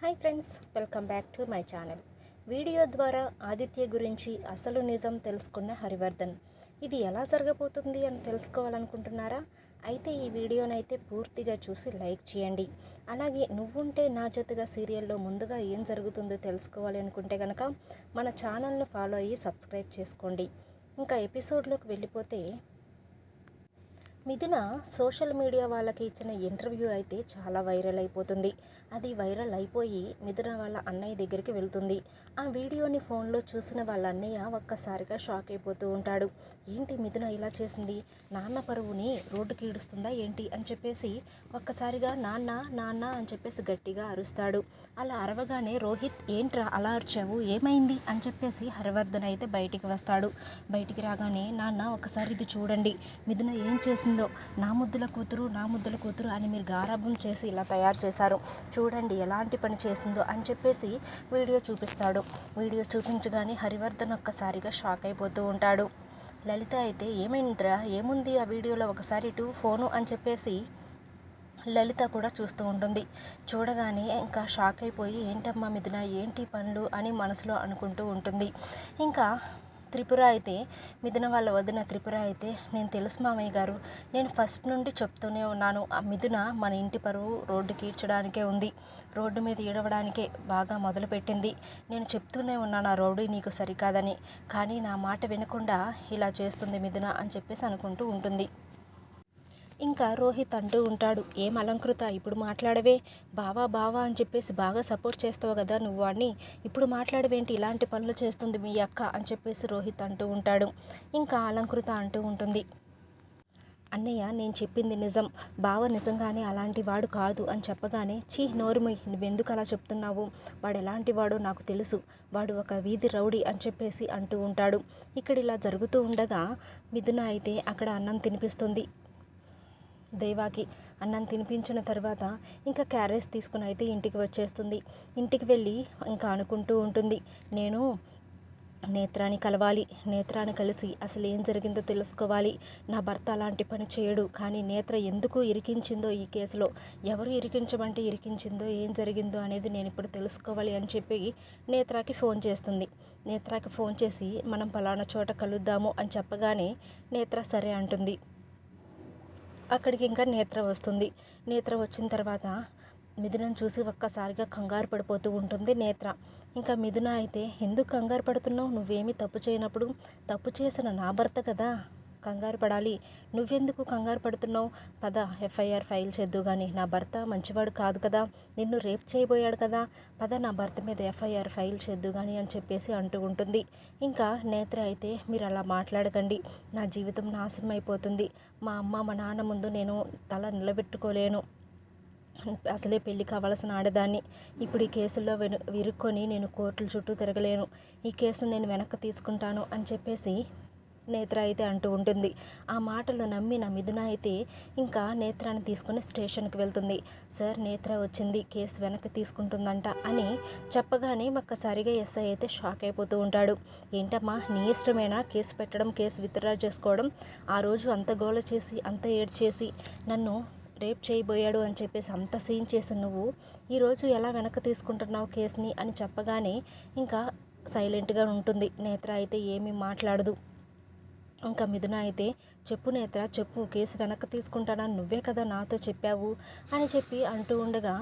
Hi friends welcome back to my channel. Video ద్వారా ఆదిత్య గురించి అసలు నిజం తెలుసుకున్న హరివర్ధన్. ఇది ఎలా జరగబోతుంది అని తెలుసుకోవాలనుకుంటున్నారా? అయితే ఈ వీడియోనైతే పూర్తిగా చూసి లైక్ చేయండి. అలాగే నువ్వుంటే నా జతగా సీరియల్లో ముందుగా ఏం జరుగుతుందో తెలుసుకోవాలి అనుకుంటే కనుక మన ఛానల్ను ఫాలో అయ్యి సబ్స్క్రైబ్ చేసుకోండి. ఇంకా ఎపిసోడ్లోకి వెళ్ళిపోతే మిథున సోషల్ మీడియా వాళ్ళకి ఇచ్చిన ఇంటర్వ్యూ అయితే చాలా వైరల్ అయిపోతుంది. అది వైరల్ అయిపోయి మిథున వాళ్ళ అన్నయ్య దగ్గరికి వెళ్తుంది. ఆ వీడియోని ఫోన్లో చూసిన వాళ్ళ అన్నయ్య ఒక్కసారిగా షాక్ అయిపోతూ ఉంటాడు. ఏంటి మిథున ఇలా చేసింది? నాన్న పరువుని రోడ్డుకి ఈడుస్తుందా ఏంటి? అని చెప్పేసి ఒక్కసారిగా నాన్న నాన్న అని చెప్పేసి గట్టిగా అరుస్తాడు. అలా అరవగానే రోహిత్ ఏంట్రా అలా అరిచావు? ఏమైంది? అని చెప్పేసి హరివర్ధన్ అయితే బయటికి వస్తాడు. బయటికి రాగానే నాన్న ఒకసారి ఇది చూడండి. మిథున ఏం చేసింది? నా ముద్దుల కూతురు నా ముద్దుల కూతురు అని మీరు గారాభం చేసి ఇలా తయారు చేశారు. చూడండి ఎలాంటి పని చేసిందో అని చెప్పేసి వీడియో చూపిస్తాడు. వీడియో చూపించగానే హరివర్ధన్ ఒక్కసారిగా షాక్ అయిపోతూ ఉంటాడు. లలిత అయితే ఏమైందిరా? ఏముంది ఆ వీడియోలో ఒకసారి ఇటు ఫోను? అని చెప్పేసి లలిత కూడా చూస్తూ ఉంటుంది. చూడగానే ఇంకా షాక్ అయిపోయి ఏంటమ్మా మిథున? ఏంటి పనులు? అని మనసులో అనుకుంటూ ఉంటుంది. ఇంకా త్రిపుర అయితే మిథున వాళ్ళ వదిన త్రిపుర అయితే నేను తెలుసు మామయ్య గారు. నేను ఫస్ట్ నుండి చెప్తూనే ఉన్నాను. ఆ మిథున మన ఇంటి పరువు రోడ్డుకి ఈడ్చడానికే ఉంది. రోడ్డు మీద ఈడవడానికే బాగా మొదలుపెట్టింది. నేను చెప్తూనే ఉన్నాను ఆ రోడ్డు నీకు సరికాదని. కానీ నా మాట వినకుండా ఇలా చేస్తుంది మిథున అని చెప్పేసి అనుకుంటూ ఉంటుంది. ఇంకా రోహిత్ అంటూ ఉంటాడు ఏం అలంకృత? ఇప్పుడు మాట్లాడవే. బావా బావా అని చెప్పేసి బాగా సపోర్ట్ చేస్తావు కదా నువ్వు అని. ఇప్పుడు మాట్లాడవేంటి? ఇలాంటి పనులు చేస్తుంది మీ అక్క అని చెప్పేసి రోహిత్ అంటూ ఉంటాడు. ఇంకా అలంకృత అంటూ ఉంటుంది. అన్నయ్య నేను చెప్పింది నిజం. బావ నిజంగానే అలాంటి వాడు కాదు అని చెప్పగానే చీ నోరుమి నువ్వెందుకు అలా చెప్తున్నావు? వాడు ఎలాంటి వాడో నాకు తెలుసు. వాడు ఒక వీధి రౌడీ అని చెప్పేసి అంటూ ఉంటాడు. ఇక్కడ ఇలా జరుగుతూ ఉండగా మిథున అయితే అక్కడ అన్నం తినిపిస్తుంది. దేవాకి అన్నం తినిపించిన తర్వాత ఇంకా క్యారేజ్ తీసుకుని అయితే ఇంటికి వచ్చేస్తుంది. ఇంటికి వెళ్ళి ఇంకా అనుకుంటూ ఉంటుంది. నేను నేత్రాన్ని కలవాలి. నేత్రాన్ని కలిసి అసలు ఏం జరిగిందో తెలుసుకోవాలి. నా భర్త అలాంటి పని చేయడు. కానీ నేత్ర ఎందుకు ఇరికించిందో ఈ కేసులో? ఎవరు ఇరికించమంటే ఇరికించిందో ఏం జరిగిందో అనేది నేను ఇప్పుడు తెలుసుకోవాలి అని చెప్పి నేత్రాకి ఫోన్ చేస్తుంది. నేత్రాకి ఫోన్ చేసి మనం పలానా చోట కలుద్దాము అని చెప్పగానే నేత్ర సరే అంటుంది. అక్కడికి ఇంకా నేత్ర వస్తుంది. నేత్ర వచ్చిన తర్వాత మిథునం చూసి ఒక్కసారిగా కంగారు పడిపోతూ ఉంటుంది నేత్ర. ఇంకా మిథున అయితే ఎందుకు కంగారు పడుతున్నావు? నువ్వేమీ తప్పు చేయనప్పుడు తప్పు చేసిన నా భర్త కదా. కంగారు పడాలి. నువ్వెందుకు కంగారు పడుతున్నావు? పద ఎఫ్ఐఆర్ ఫైల్ చేద్దు కానీ నా భర్త మంచివాడు కాదు కదా. నిన్ను రేప్ చేయబోయాడు కదా. పద నా భర్త మీద ఎఫ్ఐఆర్ ఫైల్ చేద్దు కానీ అని చెప్పేసి అంటూ ఉంటుంది. ఇంకా నేత్ర అయితే మీరు అలా మాట్లాడకండి. నా జీవితం నాశనం అయిపోతుంది. మా అమ్మ మా నాన్న ముందు నేను తల నిలబెట్టుకోలేను. అసలే పెళ్ళి కావాల్సిన ఆడదాన్ని. ఇప్పుడు ఈ కేసుల్లో విరుక్కొని నేను కోర్టుల చుట్టూ తిరగలేను. ఈ కేసును నేను వెనక్కి తీసుకుంటాను అని చెప్పేసి నేత్ర అయితే అంటూ ఉంటుంది. ఆ మాటలు నమ్మిన మిథున అయితే ఇంకా నేత్రాన్ని తీసుకుని స్టేషన్కి వెళ్తుంది. సార్ నేత్ర వచ్చింది. కేసు వెనక్కి తీసుకుంటుందంట అని చెప్పగానే ఒక్కసారిగా ఎస్ఐ అయితే షాక్ అయిపోతూ ఉంటాడు. ఏంటమ్మా నీ ఇష్టమేనా? కేసు పెట్టడం కేసు విత్డ్రా చేసుకోవడం? ఆ రోజు అంత గోల చేసి అంత ఏడ్చేసి నన్ను రేప్ చేయబోయాడు అని చెప్పేసి అంత సీన్ చేసి నువ్వు ఈరోజు ఎలా వెనక్కి తీసుకుంటున్నావు కేసుని? అని చెప్పగానే ఇంకా సైలెంట్గా ఉంటుంది. నేత్ర అయితే ఏమీ మాట్లాడదు. ఇంకా మిథున అయితే చెప్పు నేత్ర చెప్పు కేసు వెనక్కి తీసుకుంటానని నువ్వే కదా నాతో చెప్పావు అని చెప్పి అంటూ ఉండగా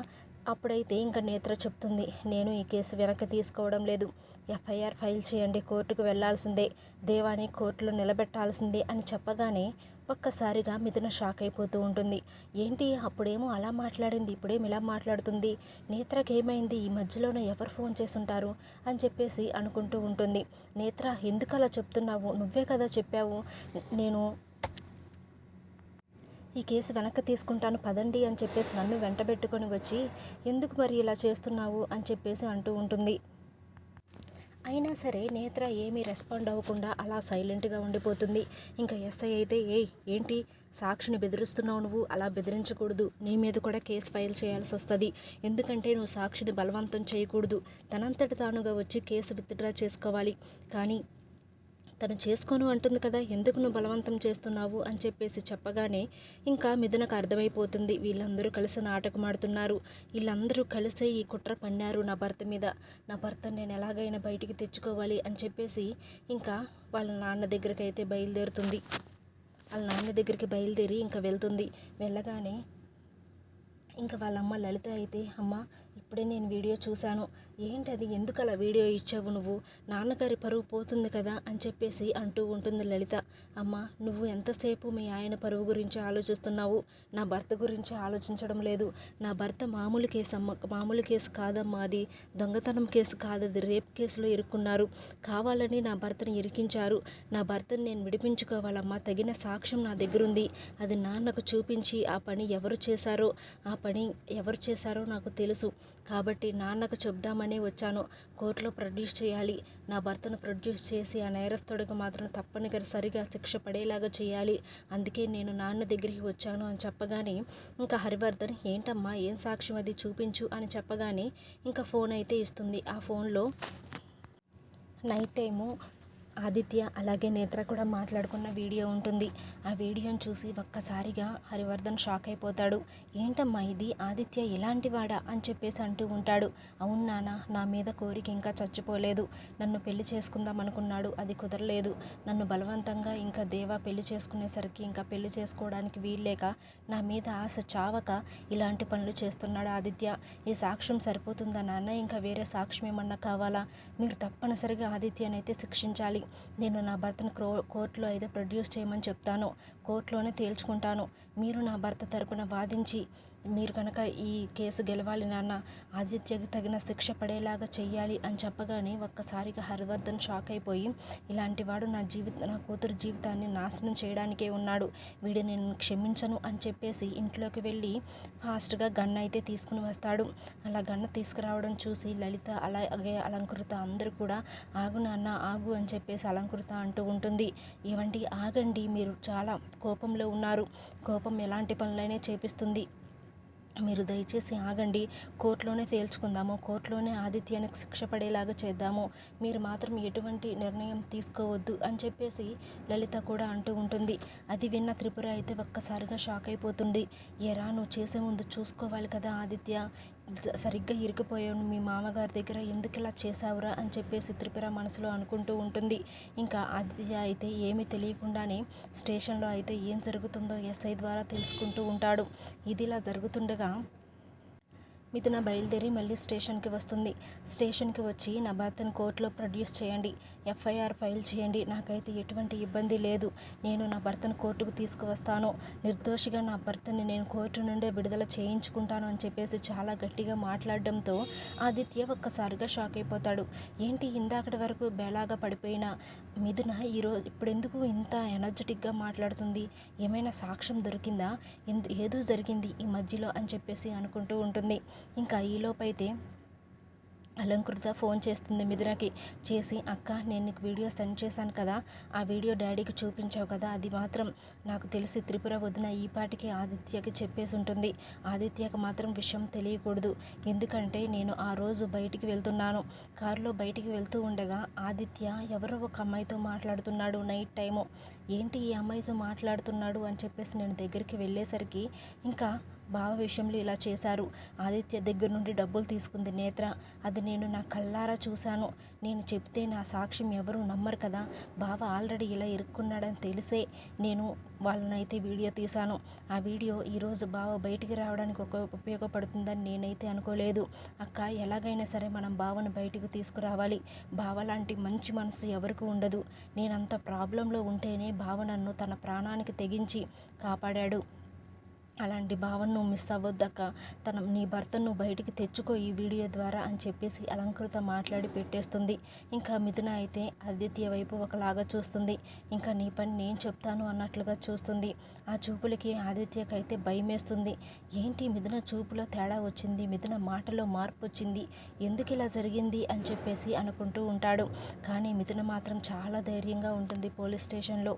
అప్పుడైతే ఇంకా నేత్ర చెప్తుంది నేను ఈ కేసు వెనక్కి తీసుకోవడం లేదు. ఎఫ్ఐఆర్ ఫైల్ చేయండి కోర్టుకు వెళ్ళాల్సిందే దేవాని కోర్టులో నిలబెట్టాల్సిందే అని చెప్పగానే ఒక్కసారిగా మిథున షాక్ అయిపోతూ ఉంటుంది. ఏంటి? అప్పుడేమో అలా మాట్లాడింది ఇప్పుడేం ఇలా మాట్లాడుతుంది? నేత్రకి ఏమైంది ఈ మధ్యలోనే ఎవరు ఫోన్ చేసుంటారు అని చెప్పేసి అనుకుంటూ ఉంటుంది. నేత్ర ఎందుకు అలా చెప్తున్నావు? నువ్వే కదా చెప్పావు. నేను ఈ కేసు వెనక్కి తీసుకుంటాను పదండి అని చెప్పేసి నన్ను వెంటబెట్టుకొని వచ్చి ఎందుకు మరి ఇలా చేస్తున్నావు? అని చెప్పేసి అంటూ ఉంటుంది. అయినా సరే నేత్ర ఏమీ రెస్పాండ్ అవ్వకుండా అలా సైలెంట్గా ఉండిపోతుంది. ఇంకా ఎస్ఐ అయితే ఏ ఏంటి? సాక్షిని బెదిరిస్తున్నావు నువ్వు. అలా బెదిరించకూడదు. నీ మీద కూడా కేసు ఫైల్ చేయాల్సి వస్తుంది. ఎందుకంటే నువ్వు సాక్షిని బలవంతం చేయకూడదు. తనంతటి తానుగా వచ్చి కేసు విత్డ్రా చేసుకోవాలి. కానీ తను చేసుకోను అంటుంది కదా ఎందుకు నువ్వు బలవంతం చేస్తున్నావు అని చెప్పేసి చెప్పగానే ఇంకా మిథునకు అర్థమైపోతుంది. వీళ్ళందరూ కలిసి నాటకం ఆడుతున్నారు. వీళ్ళందరూ కలిసే ఈ కుట్ర పన్నారు నా భర్త మీద. నా భర్త నేను ఎలాగైనా బయటికి తెచ్చుకోవాలి అని చెప్పేసి ఇంకా వాళ్ళ నాన్న దగ్గరికి అయితే బయలుదేరుతుంది. వాళ్ళ నాన్న దగ్గరికి బయలుదేరి ఇంకా వెళ్తుంది. వెళ్ళగానే ఇంకా వాళ్ళ అమ్మ లలిత అయితే అమ్మ ఇప్పుడే నేను వీడియో చూశాను. ఏంటి అది ఎందుకు అలా వీడియో ఇచ్చావు నువ్వు? నాన్నగారి పరువు పోతుంది కదా? అని చెప్పేసి అంటూ ఉంటుంది లలిత. అమ్మ నువ్వు ఎంతసేపు మీ ఆయన పరువు గురించి ఆలోచిస్తున్నావు? నా భర్త గురించి ఆలోచించడం లేదు. నా భర్త మామూలు కేసు అమ్మ మామూలు కేసు కాదమ్మా అది. దొంగతనం కేసు కాదు అది రేప్ కేసులో ఇరుక్కున్నారు. కావాలని నా భర్తను ఇరికించారు. నా భర్తని నేను విడిపించుకోవాలమ్మా. తగిన సాక్ష్యం నా దగ్గరుంది. అది నాన్నకు చూపించి ఆ పని ఎవరు చేశారో ఆ పని ఎవరు చేశారో నాకు తెలుసు. కాబట్టి నాన్నకు చెప్దామని వచ్చాను. కోర్టులో ప్రొడ్యూస్ చేయాలి. నా భర్తను ప్రొడ్యూస్ చేసి ఆ నేరస్తుడికి మాత్రం తప్పనిసరిగా శిక్ష పడేలాగా చేయాలి. అందుకే నేను నాన్న దగ్గరికి వచ్చాను అని చెప్పగానే ఇంకా హరివర్ధన్ ఏంటమ్మా? ఏం సాక్ష్యం అది? చూపించు అని చెప్పగానే ఇంకా ఫోన్ అయితే ఇస్తుంది. ఆ ఫోన్లో నైట్ టైము ఆదిత్య అలాగే నేత్ర కూడా మాట్లాడుకున్న వీడియో ఉంటుంది. ఆ వీడియోని చూసి ఒక్కసారిగా హరివర్ధన్ షాక్ అయిపోతాడు. ఏంటమ్మా ఇది? ఆదిత్య ఇలాంటి వాడా? అని చెప్పేసి అంటూ ఉంటాడు. అవును నాన్న నా మీద కోరిక ఇంకా చచ్చిపోలేదు. నన్ను పెళ్ళి చేసుకుందాం అనుకున్నాడు. అది కుదరలేదు. నన్ను బలవంతంగా ఇంకా దేవా పెళ్ళి చేసుకునేసరికి ఇంకా పెళ్ళి చేసుకోవడానికి వీల్లేక నా మీద ఆశ చావక ఇలాంటి పనులు చేస్తున్నాడు ఆదిత్య. ఈ సాక్ష్యం సరిపోతుందా నాన్న? ఇంకా వేరే సాక్ష్యం ఏమన్నా కావాలా? మీరు తప్పనిసరిగా ఆదిత్యనైతే శిక్షించాలి. నేను నా భర్తను క్రో కోర్టులో అయితే ప్రొడ్యూస్ చేయమని చెప్తాను. కోర్టులోనే తేల్చుకుంటాను. మీరు నా భర్త తరపున వాదించి మీరు కనుక ఈ కేసు గెలవాలి నాన్న ఆదిత్యకి తగిన శిక్ష పడేలాగా చెయ్యాలి అని చెప్పగానే ఒక్కసారిగా హరివర్ధన్ షాక్ అయిపోయి ఇలాంటి వాడు నా జీవిత నా కూతురు జీవితాన్ని నాశనం చేయడానికే ఉన్నాడు. వీడు నేను క్షమించను అని చెప్పేసి ఇంట్లోకి వెళ్ళి ఫాస్ట్గా గన్న అయితే తీసుకుని వస్తాడు. అలా గన్న తీసుకురావడం చూసి లలిత అలాగే అలంకృత అందరూ కూడా ఆగు నాన్న ఆగు అని చెప్పేసి అలంకృత అంటూ ఉంటుంది. ఏమండి ఆగండి మీరు చాలా కోపంలో ఉన్నారు. కోపం ఎలాంటి పనులైనా చేపిస్తుంది. మీరు దయచేసి ఆగండి. కోర్టులోనే తేల్చుకుందాము. కోర్టులోనే ఆదిత్యానికి శిక్ష పడేలాగా చేద్దాము. మీరు మాత్రం ఎటువంటి నిర్ణయం తీసుకోవద్దు అని చెప్పేసి లలిత కూడా అంటూ ఉంటుంది. అది విన్న త్రిపుర అయితే ఒక్కసారిగా షాక్ అయిపోతుంది. ఎరా నువ్వు చేసే ముందు చూసుకోవాలి కదా ఆదిత్య. సరిగ్గా ఇరిగిపోయాను మీ మామగారి దగ్గర ఎందుకు ఇలా చేసావురా అని చెప్పేసి త్రిపుర మనసులో అనుకుంటూ ఉంటుంది. ఇంకా ఆదిత్య అయితే ఏమీ తెలియకుండానే స్టేషన్లో అయితే ఏం జరుగుతుందో ఎస్ఐ ద్వారా తెలుసుకుంటూ ఉంటాడు. ఇది ఇలా జరుగుతుండగా మిథున బయలుదేరి మళ్ళీ స్టేషన్కి వస్తుంది. స్టేషన్కి వచ్చి నా భర్తను కోర్టులో ప్రొడ్యూస్ చేయండి. ఎఫ్ఐఆర్ ఫైల్ చేయండి. నాకైతే ఎటువంటి ఇబ్బంది లేదు. నేను నా భర్తను కోర్టుకు తీసుకువస్తాను. నిర్దోషిగా నా భర్తని నేను కోర్టు నుండే విడుదల చేయించుకుంటాను అని చెప్పేసి చాలా గట్టిగా మాట్లాడడంతో ఆదిత్య ఒక్కసారిగా షాక్ అయిపోతాడు. ఏంటి ఇందాకటి వరకు బేలాగా పడిపోయిన? మిథున ఈరోజు ఇప్పుడెందుకు ఇంత ఎనర్జెటిక్గా మాట్లాడుతుంది? ఏమైనా సాక్ష్యం దొరికిందా? ఎందు ఏదో జరిగింది ఈ మధ్యలో అని చెప్పేసి అనుకుంటూ ఉంటుంది. ఇంకా ఈలోపైతే అలంకృత ఫోన్ చేస్తుంది మిథునకి. చేసి అక్క నేను నీకు వీడియో సెండ్ చేశాను కదా. ఆ వీడియో డాడీకి చూపించావు కదా. అది మాత్రం నాకు తెలిసి త్రిపుర వదిన ఈ పాటికి ఆదిత్యకి చెప్పేసి ఉంటుంది. ఆదిత్యకి మాత్రం విషయం తెలియకూడదు. ఎందుకంటే నేను ఆ రోజు బయటికి వెళ్తున్నాను. కారులో బయటికి వెళ్తూ ఉండగా ఆదిత్య ఎవరో ఒక అమ్మాయితో మాట్లాడుతున్నాడు నైట్ టైము. ఏంటి ఈ అమ్మాయితో మాట్లాడుతున్నాడు? అని చెప్పేసి నేను దగ్గరికి వెళ్ళేసరికి ఇంకా బావ విషయంలో ఇలా చేశారు. ఆదిత్య దగ్గర నుండి డబ్బులు తీసుకుంది. నేత్ర అది నేను నా కళ్ళారా చూశాను. నేను చెప్తే నా సాక్ష్యం ఎవరు నమ్మరు కదా. బావ ఆల్రెడీ ఇలా ఇరుక్కున్నాడని తెలిసే నేను వాళ్ళనైతే వీడియో తీశాను. ఆ వీడియో ఈరోజు బావ బయటికి రావడానికి ఒక ఉపయోగపడుతుందని నేనైతే అనుకోలేదు. అక్క ఎలాగైనా సరే మనం బావను బయటికి తీసుకురావాలి. బావ లాంటి మంచి మనసు ఎవరికి ఉండదు. నేనంత ప్రాబ్లంలో ఉంటేనే బావ నన్ను తన ప్రాణానికి తెగించి కాపాడాడు. అలాంటి భావన నువ్వు మిస్ అవ్వద్దక్క తన నీ భర్తను నువ్వు బయటికి తెచ్చుకో ఈ వీడియో ద్వారా అని చెప్పేసి అలంకృత మాట్లాడి పెట్టేస్తుంది. ఇంకా మిథున అయితే ఆదిత్య వైపు ఒకలాగా చూస్తుంది. ఇంకా నీ పని నేను చెప్తాను అన్నట్లుగా చూస్తుంది. ఆ చూపులకి ఆదిత్యకైతే భయమేస్తుంది. ఏంటి మిథున చూపులో తేడా వచ్చింది? మిథున మాటలో మార్పు వచ్చింది. ఎందుకు ఇలా జరిగింది అని చెప్పేసి అనుకుంటూ ఉంటాడు. కానీ మిథున మాత్రం చాలా ధైర్యంగా ఉంటుంది పోలీస్ స్టేషన్లో.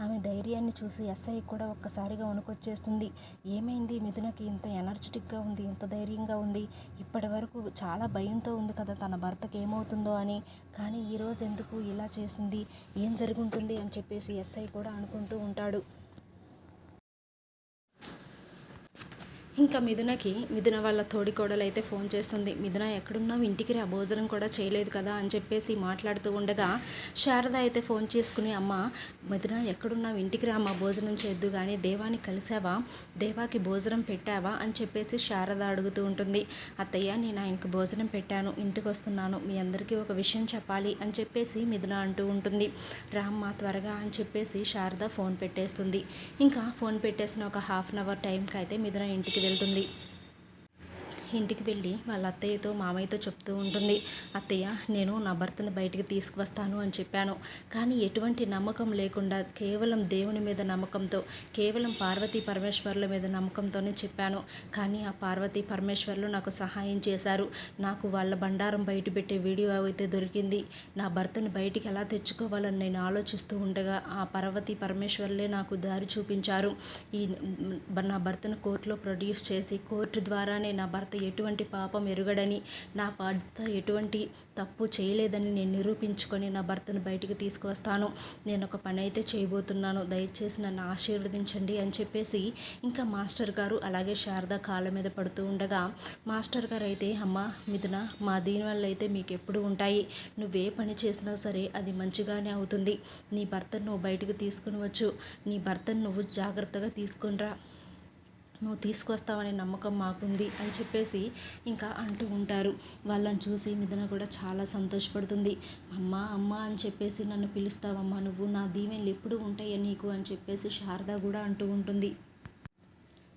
ఆమె ధైర్యాన్ని చూసి ఎస్ఐ కూడా ఒక్కసారిగా వణుకొచ్చేస్తుంది. ఏమైంది? మిథునకి ఇంత ఎనర్జెటిక్గా ఉంది ఇంత ధైర్యంగా ఉంది. ఇప్పటి వరకు చాలా భయంతో ఉంది కదా తన భర్తకి ఏమవుతుందో అని. కానీ ఈరోజు ఎందుకు ఇలా చేసింది? ఏం జరుగుంటుంది? అని చెప్పేసి ఎస్ఐ కూడా అనుకుంటూ ఉంటాడు. ఇంకా మిథునకి మిథున వాళ్ళ తోడికోడలు అయితే ఫోన్ చేస్తుంది. మిథున ఎక్కడున్నావు? ఇంటికి రా. భోజనం కూడా చేయలేదు కదా అని చెప్పేసి మాట్లాడుతూ ఉండగా శారద అయితే ఫోన్ చేసుకుని అమ్మ మిథున ఎక్కడున్నావు? ఇంటికి రా. మా భోజనం చేద్దు కానీ దేవాని కలిసావా? దేవాకి భోజనం పెట్టావా? అని చెప్పేసి శారద అడుగుతూ ఉంటుంది. అత్తయ్య నేను ఆయనకు భోజనం పెట్టాను. ఇంటికి వస్తున్నాను. మీ అందరికీ ఒక విషయం చెప్పాలి అని చెప్పేసి మిథున అంటూ ఉంటుంది. రామ్మ త్వరగా అని చెప్పేసి శారద ఫోన్ పెట్టేస్తుంది. ఇంకా ఫోన్ పెట్టేసిన ఒక హాఫ్ అన్ అవర్ టైంకి అయితే మిథున ఇంటికి వెళ్తుంది. ఇంటికి వెళ్ళి వాళ్ళ అత్తయ్యతో మామయ్యతో చెప్తూ ఉంటుంది అత్తయ్య నేను నా భర్తను బయటికి తీసుకువస్తాను అని చెప్పాను. కానీ ఎటువంటి నమ్మకం లేకుండా కేవలం దేవుని మీద నమ్మకంతో కేవలం పార్వతీ పరమేశ్వర్ల మీద నమ్మకంతోనే చెప్పాను. కానీ ఆ పార్వతీ పరమేశ్వర్లు నాకు సహాయం చేశారు. నాకు వాళ్ళ బండారం బయట పెట్టే వీడియో అయితే దొరికింది. నా భర్తను బయటికి ఎలా తెచ్చుకోవాలని నేను ఆలోచిస్తూ ఉండగా ఆ పార్వతీ పరమేశ్వర్లే నాకు దారి చూపించారు. ఈ నా భర్తను కోర్టులో ప్రొడ్యూస్ చేసి కోర్టు ద్వారానే నా భర్త ఎటువంటి పాపం ఎరుగడని నా భర్త ఎటువంటి తప్పు చేయలేదని నేను నిరూపించుకొని నా భర్తను బయటికి తీసుకువస్తాను. నేను ఒక పని అయితే చేయబోతున్నాను. దయచేసి నన్ను ఆశీర్వదించండి అని చెప్పేసి ఇంకా మాస్టర్ గారు అలాగే శారద కాళ్ళ మీద పడుతూ ఉండగా మాస్టర్ గారు అయితే అమ్మ మిథున మా దీనివల్ల అయితే మీకు ఎప్పుడు ఉంటాయి. నువ్వే పని చేసినా సరే అది మంచిగానే అవుతుంది. నీ భర్తను నువ్వు బయటకు తీసుకుని వచ్చు. నీ భర్తను నువ్వు జాగ్రత్తగా తీసుకునిరా నువ్వు తీసుకొస్తావనే నమ్మకం మాకుంది అని చెప్పేసి ఇంకా అంటూ ఉంటారు. వాళ్ళని చూసి మిథున కూడా చాలా సంతోషపడుతుంది. అమ్మ అమ్మ అని చెప్పేసి నన్ను పిలుస్తావమ్మా నువ్వు. నా దీవెనలు ఎప్పుడు ఉంటాయా నీకు? అని చెప్పేసి శారద కూడా అంటూ ఉంటుంది.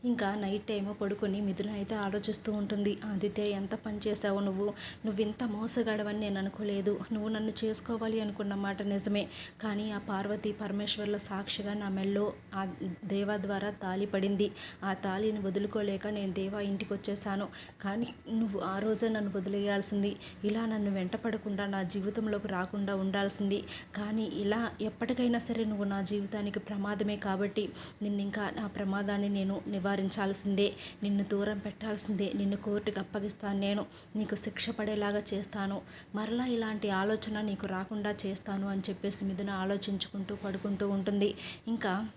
ఇంకా నైట్ టైము పడుకొని మిథున అయితే ఆలోచిస్తూ ఉంటుంది ఆదిత్య ఎంత పని చేసావు నువ్వు? నువ్వు ఇంత మోసగాడవని నేను అనుకోలేదు. నువ్వు నన్ను చేసుకోవాలి అనుకున్న మాట నిజమే. కానీ ఆ పార్వతి పరమేశ్వర్ల సాక్షిగా నా మెల్లో ఆ దేవా ద్వారా తాలి పడింది. ఆ తాలిని వదులుకోలేక నేను దేవా ఇంటికి వచ్చేసాను కానీ నువ్వు ఆ రోజే నన్ను వదిలేయాల్సింది. ఇలా నన్ను వెంట పడకుండా నా జీవితంలోకి రాకుండా ఉండాల్సింది. కానీ ఇలా ఎప్పటికైనా సరే నువ్వు నా జీవితానికి ప్రమాదమే కాబట్టి నిన్ను ఇంకా నా ప్రమాదాన్ని నేను నివా నివారించాల్సిందే. నిన్ను దూరం పెట్టాల్సిందే. నిన్ను కోర్టుకు అప్పగిస్తాను నేను. నీకు శిక్ష పడేలాగా చేస్తాను. మరలా ఇలాంటి ఆలోచన నీకు రాకుండా చేస్తాను అని చెప్పేసి మిథున ఆలోచించుకుంటూ పడుకుంటూ ఉంటుంది. ఇంకా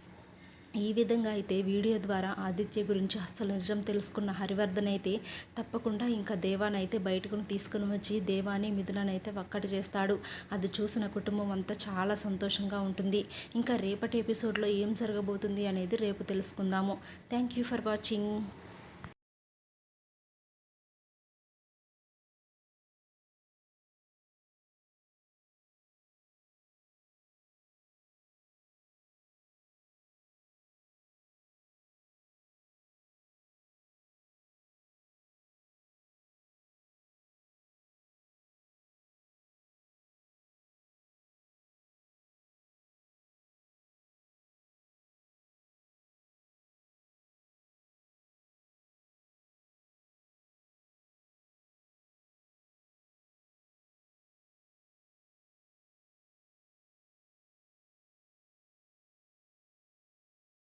ఈ విధంగా అయితే వీడియో ద్వారా ఆదిత్య గురించి అసలు నిజం తెలుసుకున్న హరివర్ధన్ అయితే తప్పకుండా ఇంకా దేవానైతే బయటకు తీసుకుని వచ్చి దేవాని మిథుననైతే ఒక్కటి చేస్తాడు. అది చూసిన కుటుంబం అంతా చాలా సంతోషంగా ఉంటుంది. ఇంకా రేపటి ఎపిసోడ్లో ఏం జరగబోతుంది అనేది రేపు తెలుసుకుందాము. Thank you for watching